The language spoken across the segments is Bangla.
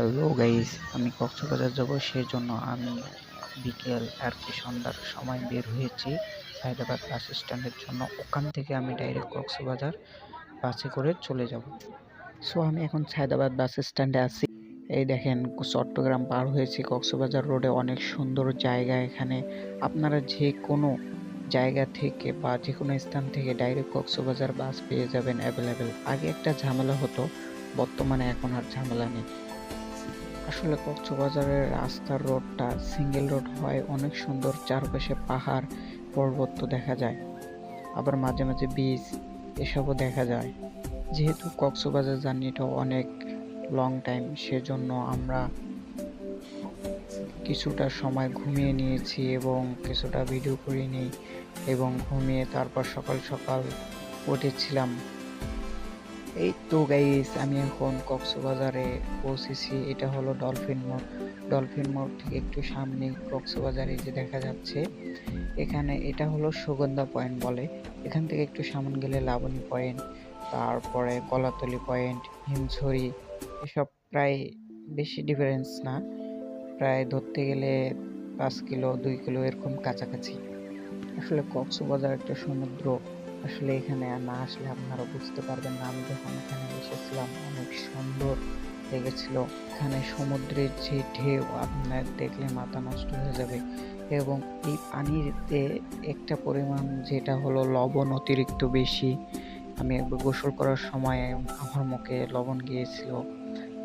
হ্যালো গাইস, আমি কক্সবাজার যাব সেই জন্য আমি বিকেল আর কি সন্ধ্যার সময় বের হয়েছি হায়দ্রাবাদ বাস স্ট্যান্ডের জন্য। ওখান থেকে আমি ডাইরেক্ট কক্সবাজার বাসে করে চলে যাব। সো আমি এখন হায়দ্রাবাদ বাস স্ট্যান্ডে আছি। এই দেখেন, চট্টগ্রাম পার হয়েছি। কক্সবাজার রোডে অনেক সুন্দর জায়গা এখানে। আপনারা যে কোনো জায়গা থেকে বা যে কোনো স্থান থেকে ডাইরেক্ট কক্সবাজার বাস পেয়ে যাবেন অ্যাভেলেবেল আগে একটা ঝামেলা হতো, বর্তমানে এখন আর ঝামেলা নেই। আসলে কক্সবাজারের রাস্তার রোডটা সিঙ্গেল রোড হয়, অনেক সুন্দর চারপাশে পাহাড়, পর্বত দেখা যায়। আবার মাঝে মাঝে বীজ এসবও দেখা যায়। যেহেতু কক্সবাজার জার্নিটা অনেক লং টাইম সেজন্য আমরা কিছুটা সময় ঘুমিয়ে নিয়েছি এবং কিছুটা ভিডিও করে নিই এবং ঘুমিয়ে তারপর সকাল সকাল উঠেছিলাম। এই তো গাইস আমি এখন কক্সবাজারে পৌঁছেছি। এটা হলো ডলফিন মোড় ডলফিন মোড় থেকে একটু সামনে কক্সবাজারে যে দেখা যাচ্ছে, এখানে এটা হলো সুগন্ধা পয়েন্ট বলে। এখান থেকে একটু সামনে গেলে লাবণী পয়েন্ট, তারপরে কলাতলি পয়েন্ট, হিমছড়ি, এসব প্রায় বেশি ডিফারেন্স না। প্রায় ধরতে গেলে পাঁচ কিলো, দুই কিলো এরকম কাছাকাছি। আসলে কক্সবাজার একটা সমুদ্র। আসলে এখানে না আসলে আপনারা বুঝতে পারবেন না। আমি যখন এখানে এসেছিলাম, অনেক সুন্দর লেগেছিল। এখানে সমুদ্রের যে ঢেউ, আপনার দেখলে মাথা নষ্ট হয়ে যাবে। এবং এই পানিতে একটা পরিমাণ যেটা হলো লবণ অতিরিক্ত বেশি, আমি একবার গোসল করার সময় আমার মুখে লবণ গিয়েছিল।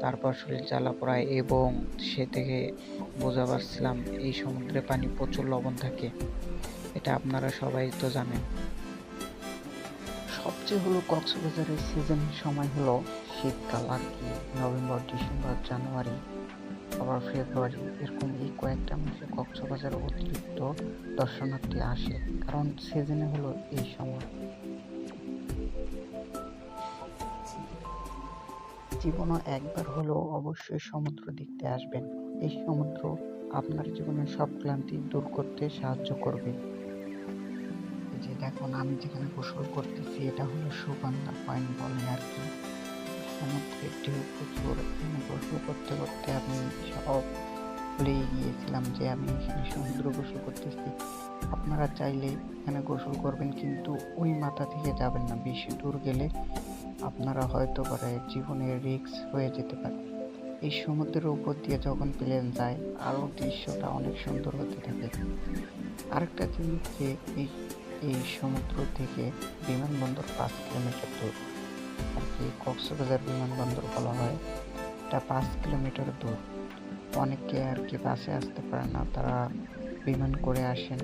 তারপর শরীর জ্বালা পড়ায় এবং সে থেকে বোঝা পারছিলাম এই সমুদ্রে পানি প্রচুর লবণ থাকে। এটা আপনারা সবাই তো জানেন। সবচেয়ে হলো কক্সবাজারের সিজন সময় হলো শীতকাল আর কি। নভেম্বর ডিসেম্বর জানুয়ারি আবার ফেব্রুয়ারি এরকম এই কয়েকটা মাসে কক্সবাজার অতিরিক্ত দর্শনার্থী আসে, কারণ সিজনে হলো এই সময়। জীবনে একবার হলেও অবশ্যই সমুদ্র দেখতে আসবেন। এই সমুদ্র আপনার জীবনের সব ক্লান্তি দূর করতে সাহায্য করবে। দেখুন আমি যেখানে গোসল করতেছি, এটা হলো সুগন্ধা পয়েন্ট বলে আর কি। সমুদ্রের ঢেউ প্রচুর এখানে গোসল করতে করতে আমি সব ভুলেই গিয়েছিলাম যে আমি এখানে সমুদ্র গোসল করতেছি। আপনারা চাইলে এখানে গোসল করবেন, কিন্তু ওই মাথা থেকে যাবেন না, বেশি দূর গেলে আপনারা হয়তো করে জীবনের রিস্ক হয়ে যেতে পারে এই সমুদ্রের উপর দিয়ে যখন প্লেন যায় আরও দৃশ্যটা অনেক সুন্দর হতে থাকে। আরেকটা জিনিস যে এই এই সমুদ্র থেকে বিমানবন্দর পাঁচ কিলোমিটার দূর। আর কি কক্সবাজার বিমানবন্দর বলা হয়। এটা পাঁচ কিলোমিটার দূর। অনেকে আর কি বাসে আসতে পারে না, তারা বিমান করে আসেন।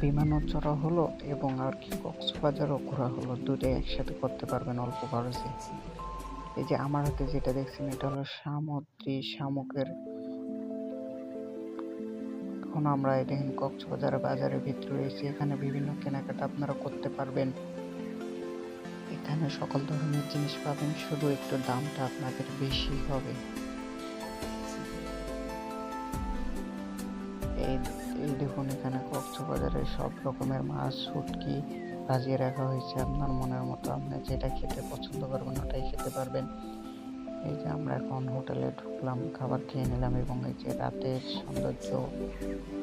বিমানও চড়া হলো এবং আর কি কক্সবাজারও ঘোরা হলো। দুটোই একসাথে করতে পারবেন অল্প খরচে। এই যে আমার হাতে যেটা দেখছেন, এটা হলো সামুদ্রিক শামুকের এখন আমরা দেখেন কক্সবাজার বাজারের ভিতরে রয়েছি। এখানে বিভিন্ন কেনাকাটা আপনারা করতে পারবেন। এখানে সকল ধরনের জিনিস পাবেন, শুধু একটু দামটা আপনাদের বেশি হবে। এই দেখুন এখানে কক্সবাজারে সব রকমের মাছ, শুটকি ভাজিয়ে রাখা হয়েছে। আপনার মনের মতো আপনি যেটা খেতে পছন্দ করবেন, ওটাই খেতে পারবেন। এই যে আমরা এখন হোটেলে ঢুকলাম, খাবার খেয়ে নিলাম এবং এই যে রাতের সৌন্দর্য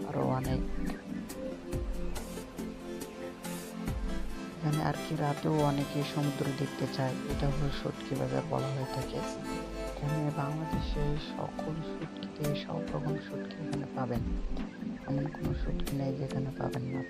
আরও অনেক। এখানে আর কি রাতেও অনেকে সমুদ্র দেখতে চায়, এটা হলো শুটকি বাজার বলা হয়ে থাকে। এখানে বাংলাদেশে সকল শুটকিতে সব রকম শুটকি এখানে পাবেন। এমন কোনো শুটকি নেই যেখানে পাবেন না।